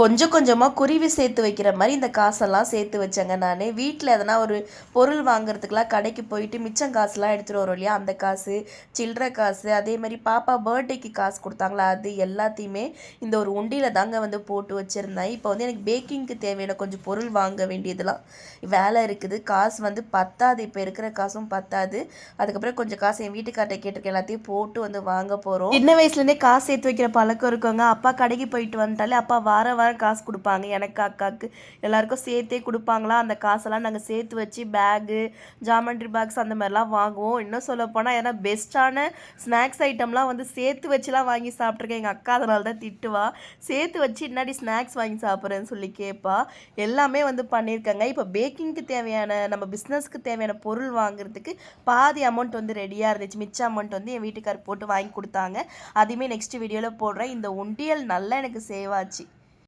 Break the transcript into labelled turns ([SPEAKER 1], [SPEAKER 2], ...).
[SPEAKER 1] கொஞ்சம் கொஞ்சமாக குருவி சேர்த்து வைக்கிற மாதிரி இந்த காசெல்லாம் சேர்த்து வச்சேங்க நான். வீட்டில் எதனா ஒரு பொருள் வாங்குறதுக்கெலாம் கடைக்கு போயிட்டு மிச்சம் காசுலாம் எடுத்துகிட்டு வரும் இல்லையா? அந்த காசு சில்லற காசு அதே மாதிரி பாப்பா பர்த்டேக்கு காசு கொடுத்தாங்களா? அது எல்லாத்தையுமே இந்த ஒரு உண்டியில் தாங்க வந்து போட்டு வச்சுருந்தேன். இப்போ வந்து எனக்கு பேக்கிங்க்கு தேவையான கொஞ்சம் பொருள் வாங்க வேண்டியதெல்லாம் வேலை இருக்குது. காசு வந்து பத்தாது. இப்போ இருக்கிற காசும் பத்தாது. அதுக்கப்புறம் கொஞ்சம் காசு என் வீட்டுக்கார்ட்ட கேட்டிருக்க எல்லாத்தையும் போட்டு வந்து வாங்க போகிறோம் சின்ன வயசுலேருந்தே காசு சேர்த்து வைக்கிற பழக்கம் இருக்கவங்க அப்பா கடைக்கு போயிட்டு வந்துட்டாலே அப்பா வார வாரம் காசு கொடுப்பாங்க. எனக்கு அக்காவுக்கு எல்லாருக்கும் சேர்த்தே கொடுப்பாங்களா? அந்த காசெல்லாம் நாங்கள் சேர்த்து வச்சு பேகு ஜாமெண்ட்ரி பாக்ஸ் அந்த மாதிரிலாம் வாங்குவோம். இன்னும் சொல்ல போனால் ஏன்னா பெஸ்ட்டான ஸ்நாக்ஸ் ஐட்டம்லாம் வந்து சேர்த்து வச்சுலாம் வாங்கி சாப்பிட்ருக்கேன் எங்கள் அக்கா அதனால தான் திட்டுவா. சேர்த்து வச்சு இன்னாடி ஸ்நாக்ஸ் வாங்கி சாப்பிட்றேன்னு சொல்லி கேட்பா எல்லாமே வந்து பண்ணியிருக்காங்க. இப்போ பேக்கிங்க்கு தேவையான நம்ம பிஸ்னஸ்க்கு தேவையான பொருள் வாங்குறதுக்கு பாதி அமௌண்ட் வந்து ரெடியாக இருந்துச்சு. மிச்ச அமௌண்ட் வந்து என் வீட்டுக்கார் போட்டு வாங்கி கொடுத்தாங்க. அதையுமே நெக்ஸ்ட் வீடியோவில் போடுறேன். இந்த உண்டியல் நல்லா எனக்கு சேவ் ஆச்சு.